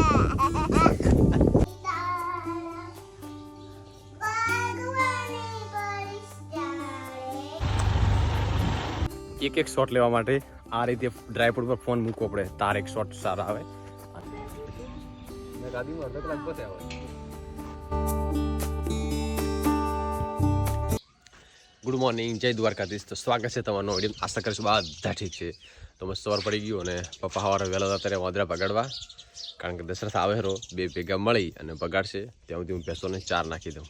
એક એક શોટ લેવા માટે આ રીતે ડ્રાયફ્રૂટ પર ફોન મૂકવો પડે. તાર એક શોટ સારા આવે. ગુડ મોર્નિંગ જય દ્વારકાધીશ. તો સ્વાગત છે તમારું વીડિયો આશા કરીશું બધા ઠીક છે. તો મસ્ત સવાર પડી ગયું અને પપ્પા સવારે વહેલા અત્યારે વાદરા પગાડવા કારણ કે દશરથ આવે હેરો, બે ભેગા મળી અને બગાડશે. ત્યાં સુધી હું ભેંસોને ચાર નાખી દઉં.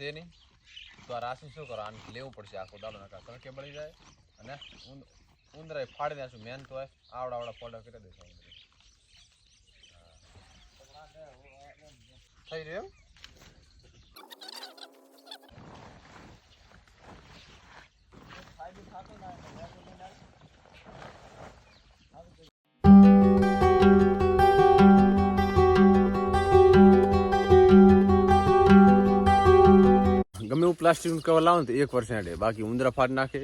છે નહીં તો આ રાશિ શું કરો? આને લેવું પડશે આખો દાડો નાખા તડકે બળી જાય અને ઉંદરાય ફાડી નાખશું મેન તો આવડા આવડા પોડા કરી દેશે. થઈ રહ્યું એમ? પ્લાસ્ટિકનું કવર લાવો ને તો એક વર્ષ હેડે. બાકી ઉંદરા ફાટ નાખે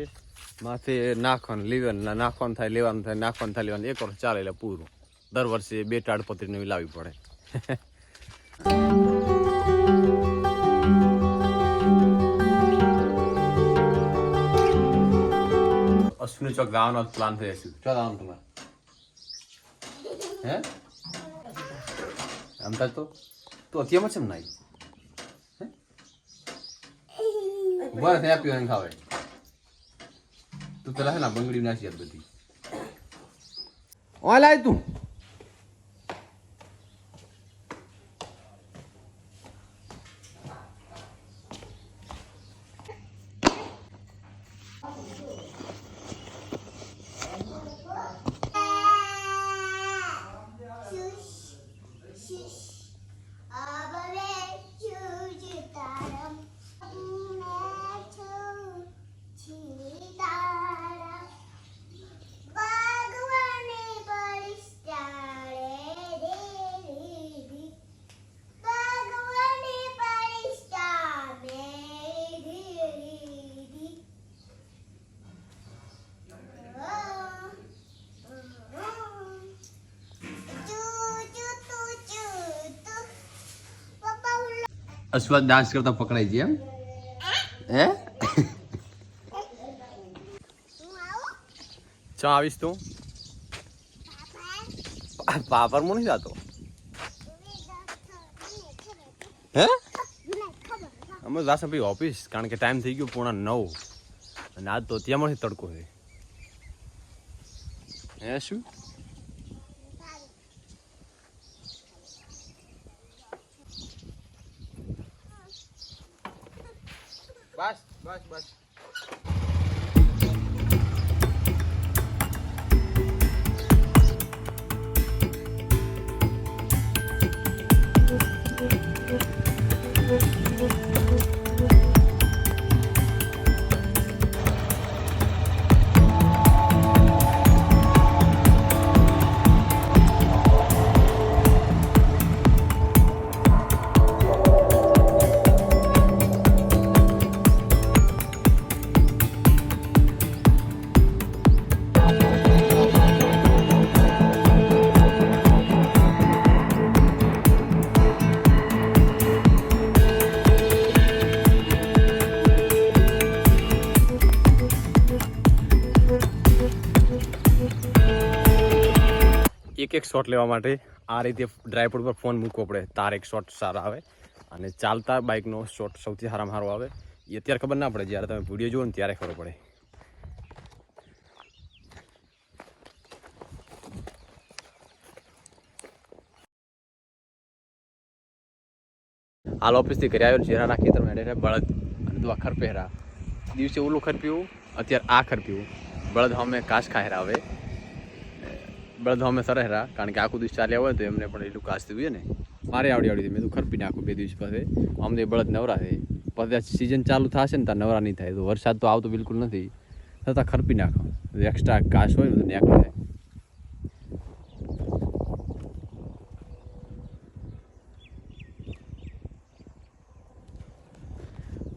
માથે નાખવાનું લેવાનું નાખવાનું થાય લેવાનું થાય નાખવાનું થાય લેવાનું એક વર્ષ ચાલે એટલે પૂરું. દર વર્ષે બે તાડપત્રી નવી લાવવી પડે. અશ્વિની ચોક જવાનો પ્લાન થઈ જશે ચો જવાનું તમારે હે? આમ થાય તો? તો અત્યારમાં છે ને નાઈ બસ ત્યાં પીવાનું ખાવે તું પેલા છે ને બંગડી નાસી બધી. ઓય તું. અશ્વત ડાન્સ કરતા પકડાઈ છે, એમ? હે? ચા આવીશ તું? પાપર મો નહીં જાતો? હે? અમે જાશે ભાઈ ઓફિસ કારણ કે ટાઈમ થઈ ગયો પૂર્ણ નવ. અને આજ તો ત્યાં મળશે તડકો છે. હે શું? બસ બસ બસ. એક એક શોટ લેવા માટે આ રીતે ડ્રાઈવર પર ફોન મૂકવો પડે. તાર એક શોટ સારા આવે અને ચાલતા બાઇકનો શોટ સૌથી સારામાં સારો આવે. એ અત્યારે ખબર ના પડે, જ્યારે તમે વીડિયો જુઓ ને ત્યારે ખબર પડે. હાલ ઓફિસથી ઘરે આવ્યો ચહેરા નાખી તમે એને બળદ અને દુઆ ખર પહેરા. દિવસે ઓલું ખર પીવું, અત્યારે આ ખર પીવું. બળદ અમે કાશ ખાહેરા હવે. બળદ અમે સરેહરા કારણ કે આખું દિવસ ચાલ્યા હોય તો એમને પણ એટલું કાશ હોય ને. મારે આવડી આવડી મેં તો ખરપી નાખું બે દિવસ પાસે અમને બળદ નવરા છે. પછી સિઝન ચાલુ થશે ને ત્યાં નવરા નહીં થાય. તો વરસાદ તો આવતો બિલકુલ નથી. છતાં ખરપી નાખો. એક્સ્ટ્રા કાશ હોય ને તો ન્યાક થાય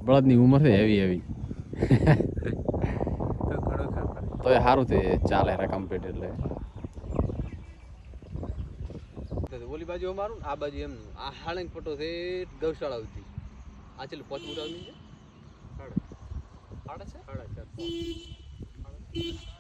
બળદની ઉંમર છે એવી એવી તો એ સારું છે ચાલે રકમ પેટ એટલે. ઓલી બાજુ અમારું આ બાજુ એમનું. આ હાળંગ ફોટો છે ગૌશાળા સુધી. આ છેલ્લું પાંચ ફૂટ છે? સાડા સાડા છે ના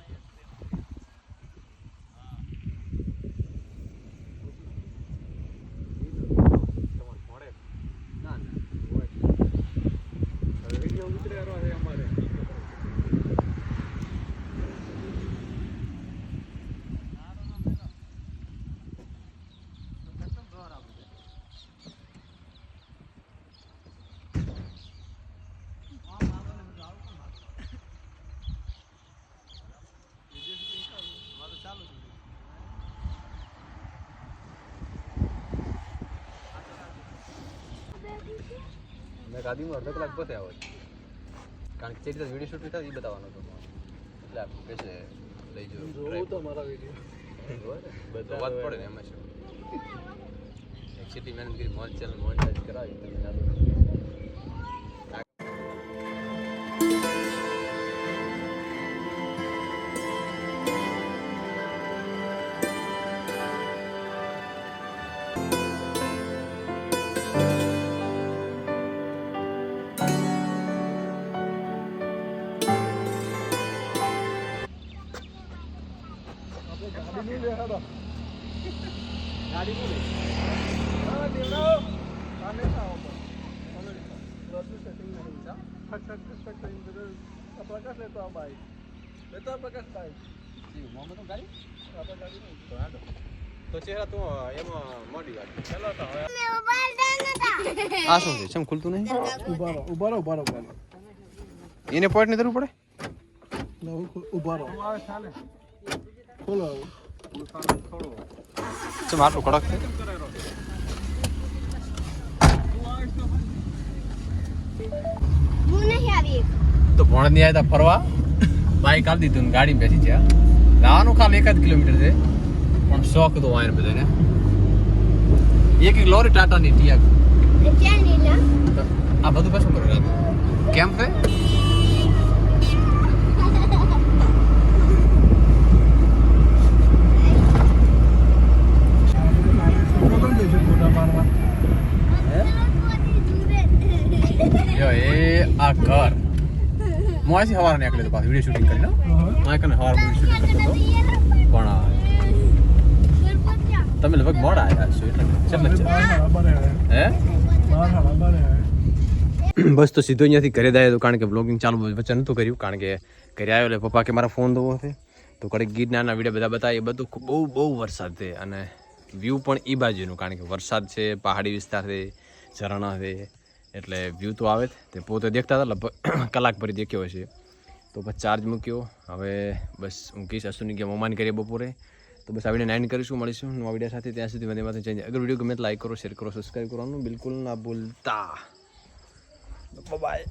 ગાદીમાં અડધો કલાક પતે આવે કારણ કે ચેરી વીડિયો શૂટ થાય એ બતાવવાનો હતો. એટલે આપણે કહેશે લઈ જો જોવું તો મારા વીડિયો બધો વાત પડે ને એમાં શું? એક સિટી મેનેજ કરી મોજ ચેનલ મોનિટાઈઝ કરાવી તમે ચાલુ ગાડી લે હા ગાડી બોલે હા દેવરાવ સેટિંગ નહીં છે ફટ ફટ પ્રકાશ લેતો આ બાઈક લેતો પ્રકાશ બાઈક મોહમ્મદ ગાડી તો હાલો તો ચહેરા તો એમાં મોડી વાત ચાલો તો હવે આ શું છે ચમ ખુલતું નહીં ઊભા રહો ઊભા રહો ઊભા રહો ઊભા એને પોઈન્ટની જરૂર પડે ના, ઉ- ઊભા રહો આવે ચાલે ખોલો આટલું કડક છે હું નહીં આવી તો ભણ નહીં આવ્યા ફરવા? બાઈક આપી દીધું ને ગાડી બેસી ગયા. જવાનું ખાલી એકાદ કિલોમીટર છે. પણ શોખ તો વાયર બધાને. એક એક લોરી ટાટાની ની ક્યાં આ બધું પાછું કરું રાત. કેમ છે આ ઘર. હું આજે સવારે નીકળ્યો હતો પાછું વીડિયો શૂટિંગ કરીને હું. કને સવારે શૂટિંગ કરતો હતો. પણ તમે લગભગ મોડા આવ્યા છો એટલે કેટલા હે? બસ તો સીધો અહીંયાથી ઘરે દાય તો કારણ કે બ્લોગિંગ ચાલુ વચ્ચે નહોતું કર્યું કારણ કે ઘરે આવ્યો એટલે પપ્પા કે મારા ફોન દોવો છે. તો કડક ગીર નાના વીડિયો બધા બતાવે એ બધું બહુ બહુ વરસાદ છે અને વ્યૂ પણ એ બાજુનું કારણ કે વરસાદ છે પહાડી વિસ્તાર છે ઝરણા છે. એટલે વ્યૂ તો આવે જ. તે પોતે દેખતા હતા, લગભગ કલાક ભરી દેખ્યો હશે. તો પછી ચાર્જ મૂક્યો. હવે બસ હું કહીશ અશ્વિની ગયા મમાની કરીએ બપોરે. તો બસ આવીને નાઇન કરીશું, મળીશું નવા વીડિયો સાથે. ત્યાં સુધી મને માથે ચેન્જ અગર વીડિયો ગમે લાઈક કરો શેર કરો સબસ્ક્રાઈબ કરવાનું બિલકુલ ના ભૂલતા. બાય